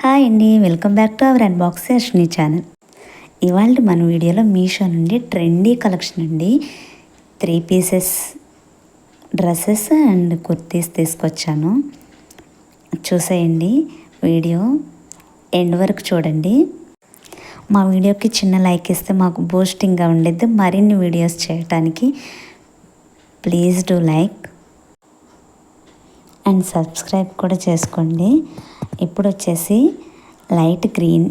Hi అండి welcome back to our unbox Ashwini channel ఇవాళ మన వీడియోలో మీషో నుండి ట్రెండీ కలెక్షన్ అండి. Three pieces dresses and kurtis తీసుకొచ్చాను. చూసేయండి వీడియో. ఎండ్ వరకు చూడండి. మా వీడియోకి చిన్న లైక్ ఇస్తే మాకు బూస్టింగ్గా ఉండేది మరిన్ని వీడియోస్ చేయడానికి please do like and subscribe కూడా చేసుకోండి. ఇప్పుడు వచ్చేసి లైట్ గ్రీన్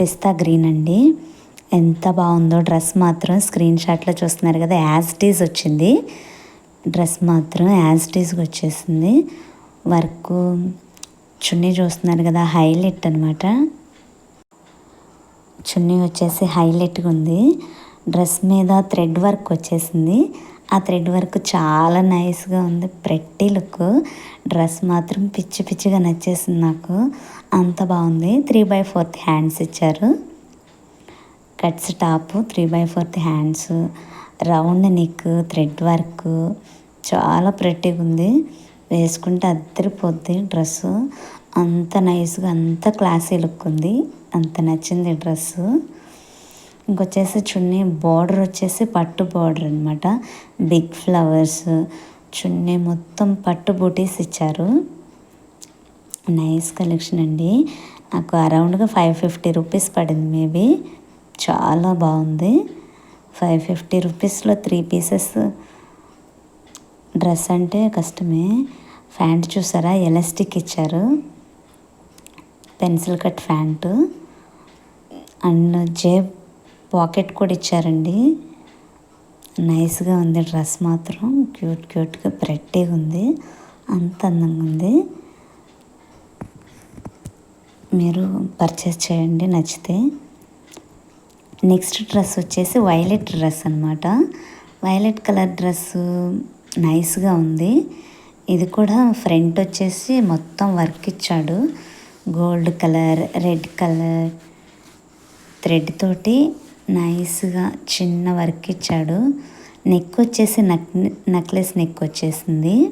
పిస్తా గ్రీన్ అండి. ఎంత బాగుందో డ్రెస్ మాత్రం స్క్రీన్ షాట్లో చూస్తున్నారు కదా యాజ్ డీజ్ వచ్చింది. డ్రెస్ మాత్రం యాజ్ డీజ్గా వచ్చేసింది. వర్క్ చున్నీ చూస్తున్నారు కదా హైలైట్ అనమాట చున్నీ వచ్చేసి హైలైట్గా ఉంది. డ్రెస్ మీద థ్రెడ్ వర్క్ వచ్చేసింది. ఆ థ్రెడ్ వర్క్ చాలా నైస్గా ఉంది. ప్రెట్టి లుక్ డ్రెస్ మాత్రం పిచ్చి పిచ్చిగా నచ్చేసింది నాకు. అంత బాగుంది. త్రీ బై ఫోర్త్ హ్యాండ్స్ ఇచ్చారు. Cuts top three by fourth hands round neck thread work చాలా ప్రెట్టిగా ఉంది. వేసుకుంటే అద్దరిపోద్ది డ్రెస్సు అంత నైస్గా అంత క్లాసీ లుక్ ఉంది. అంత నచ్చింది డ్రెస్సు ఇంకొచ్చేసి చున్నీ బార్డర్ వచ్చేసి పట్టు బార్డర్ అనమాట బిగ్ ఫ్లవర్స్ చున్నీ మొత్తం పట్టు బూటీస్ ఇచ్చారు. నైస్ కలెక్షన్ అండి. నాకు అరౌండ్గా ఫైవ్ ఫిఫ్టీ రూపీస్ పడింది మేబీ. చాలా బాగుంది. ఫైవ్ ఫిఫ్టీ రూపీస్లో త్రీ పీసెస్ డ్రెస్ అంటే కష్టమే. ఫ్యాంట్ చూసారా? ఎలాస్టిక్ ఇచ్చారు. పెన్సిల్ కట్ ఫ్యాంటు అండ్ జేబ్ పాకెట్ కూడా ఇచ్చారండి. నైస్గా ఉంది డ్రెస్ మాత్రం. క్యూట్ క్యూట్గా ప్రెట్టీగా ఉంది. అంత అందంగా ఉంది. మీరు పర్చేస్ చేయండి నచ్చితే. నెక్స్ట్ డ్రెస్ వచ్చేసి వైలెట్ డ్రెస్ అనమాట వైలెట్ కలర్ డ్రెస్ నైస్గా ఉంది. ఇది కూడా ఫ్రంట్ వచ్చేసి మొత్తం వర్క్ ఇచ్చాడు. Gold colour red colour thread తోటి నైస్గా చిన్న వర్క్ ఇచ్చాడు. నెక్ వచ్చేసి నక్ నెక్లెస్ నెక్ వచ్చేసింది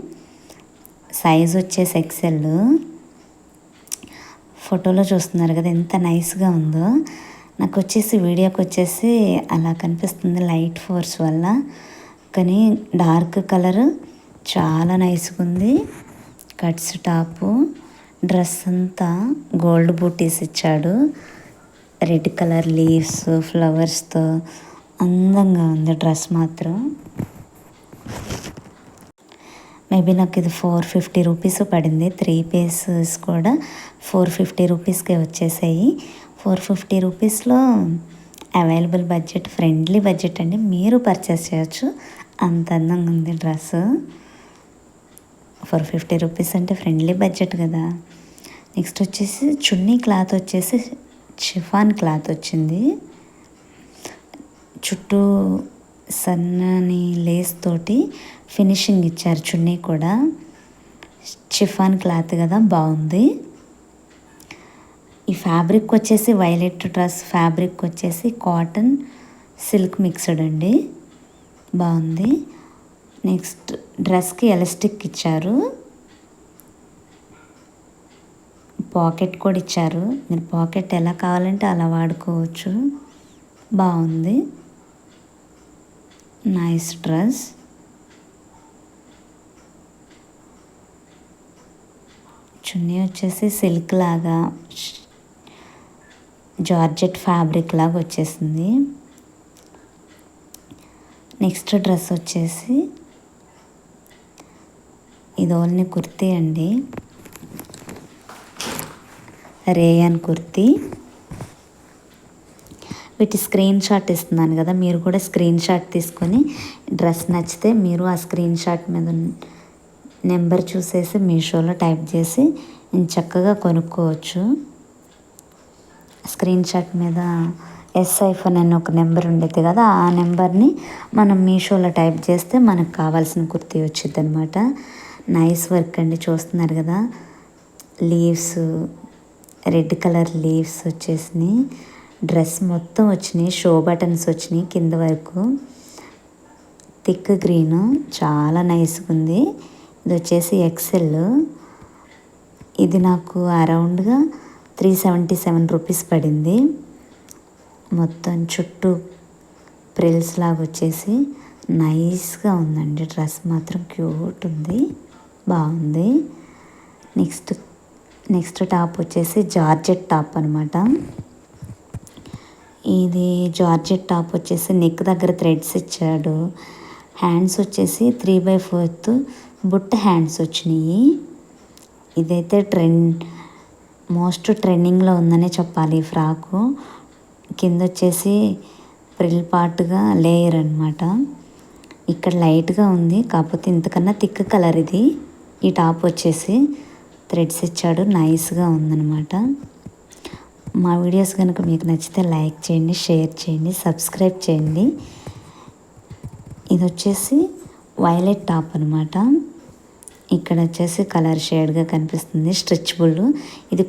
సైజ్ వచ్చేసి ఎక్సెల్ ఫోటోలో చూస్తున్నారు కదా ఎంత నైస్గా ఉందో. నాకు వచ్చేసి వీడియోకి వచ్చేసి అలా కనిపిస్తుంది లైట్ ఫోర్స్ వల్ల. కానీ డార్క్ కలర్ చాలా నైస్గా ఉంది కట్స్ టాపు డ్రెస్ అంతా గోల్డ్ బూటీస్ ఇచ్చాడు. రెడ్ కలర్ లీవ్స్ ఫ్లవర్స్తో అందంగా ఉంది డ్రెస్ మాత్రం. మేబీ నాకు ఇది ఫోర్ ఫిఫ్టీ రూపీస్ పడింది. త్రీ పీసెస్ కూడా ఫోర్ ఫిఫ్టీ రూపీస్కే వచ్చేసాయి. ఫోర్ ఫిఫ్టీ రూపీస్లో అవైలబుల్ బడ్జెట్ ఫ్రెండ్లీ బడ్జెట్ అండి. మీరు పర్చేస్ చేయొచ్చు. అంత అందంగా ఉంది డ్రెస్. ఫోర్ ఫిఫ్టీ రూపీస్ అంటే ఫ్రెండ్లీ బడ్జెట్ కదా. నెక్స్ట్ వచ్చేసి చున్నీ క్లాత్ వచ్చేసి షిఫాన్ క్లాత్ వచ్చింది. చుట్టూ సన్నని లేస్ తోటి ఫినిషింగ్ ఇచ్చారు చున్నీ కూడా. షిఫాన్ క్లాత్ కదా బాగుంది. ఈ ఫ్యాబ్రిక్ వచ్చేసి వైలెట్ డ్రెస్ ఫ్యాబ్రిక్ వచ్చేసి కాటన్ సిల్క్ మిక్స్డ్ అండి. బాగుంది. నెక్స్ట్ డ్రెస్కి ఎలాస్టిక్ ఇచ్చారు. పాకెట్ కూడా ఇచ్చారు. మీరు పాకెట్ ఎలా కావాలంటే అలా వాడుకోవచ్చు. బాగుంది. నైస్ డ్రెస్ చున్నీ వచ్చేసి సిల్క్ లాగా జార్జెట్ ఫ్యాబ్రిక్ లాగా వచ్చేసింది. నెక్స్ట్ డ్రెస్ వచ్చేసి ఇది ఓన్లీ కుర్తీ అండి. రేయన్ కుర్తీ. వీటి స్క్రీన్ షాట్ ఇస్తున్నాను కదా మీరు కూడా స్క్రీన్ షాట్ తీసుకొని డ్రెస్ నచ్చితే మీరు ఆ స్క్రీన్ షాట్ మీద నెంబర్ చూసేసి మీషోలో టైప్ చేసి చక్కగా కొనుక్కోవచ్చు. స్క్రీన్ షాట్ మీద ఎస్ ఐఫోన్ అని ఒక నెంబర్ ఉండేది కదా ఆ నెంబర్ని మనం మీషోలో టైప్ చేస్తే మనకు కావాల్సిన కుర్తీ వచ్చింది అనమాట నైస్ వర్క్ అండి చూస్తున్నారు కదా. లీవ్స్ రెడ్ కలర్ లీవ్స్ వచ్చేసినాయి. డ్రెస్ మొత్తం వచ్చినాయి. షో బటన్స్ వచ్చినాయి కింద వరకు. Thick green. చాలా నైస్గా ఉంది. ఇది వచ్చేసి ఎక్సెల్. ఇది నాకు అరౌండ్గా త్రీ సెవెంటీ సెవెన్ రూపీస్ పడింది. మొత్తం చుట్టూ ప్రిల్స్ లాగా వచ్చేసి నైస్గా ఉందండి. డ్రెస్ మాత్రం క్యూట్ ఉంది. బాగుంది. నెక్స్ట్ నెక్స్ట్ టాప్ వచ్చేసి జార్జెట్ టాప్ అనమాట ఇది జార్జెట్ టాప్ వచ్చేసి నెక్ దగ్గర థ్రెడ్స్ ఇచ్చాడు. హ్యాండ్స్ వచ్చేసి త్రీ బై ఫోర్త్ బుట్ట హ్యాండ్స్ వచ్చినాయి. ఇదైతే ట్రెండ్ మోస్ట్ ట్రెండింగ్లో ఉందనే చెప్పాలి ఈ ఫ్రాకు. కింద వచ్చేసి ప్రిల్ పార్ట్గా లేయర్ అనమాట ఇక్కడ లైట్గా ఉంది కాకపోతే ఇంతకన్నా థిక్ కలర్ ఇది. ఈ టాప్ వచ్చేసి థ్రెడ్స్ ఇచ్చాడు. నైస్గా ఉందన్నమాట. మా వీడియోస్ కనుక మీకు నచ్చితే లైక్ చేయండి షేర్ చేయండి సబ్స్క్రైబ్ చేయండి. ఇది వచ్చేసి వైలెట్ టాప్ అనమాట ఇక్కడ వచ్చేసి కలర్ షేడ్గా కనిపిస్తుంది. స్ట్రెచ్బుల్. ఇది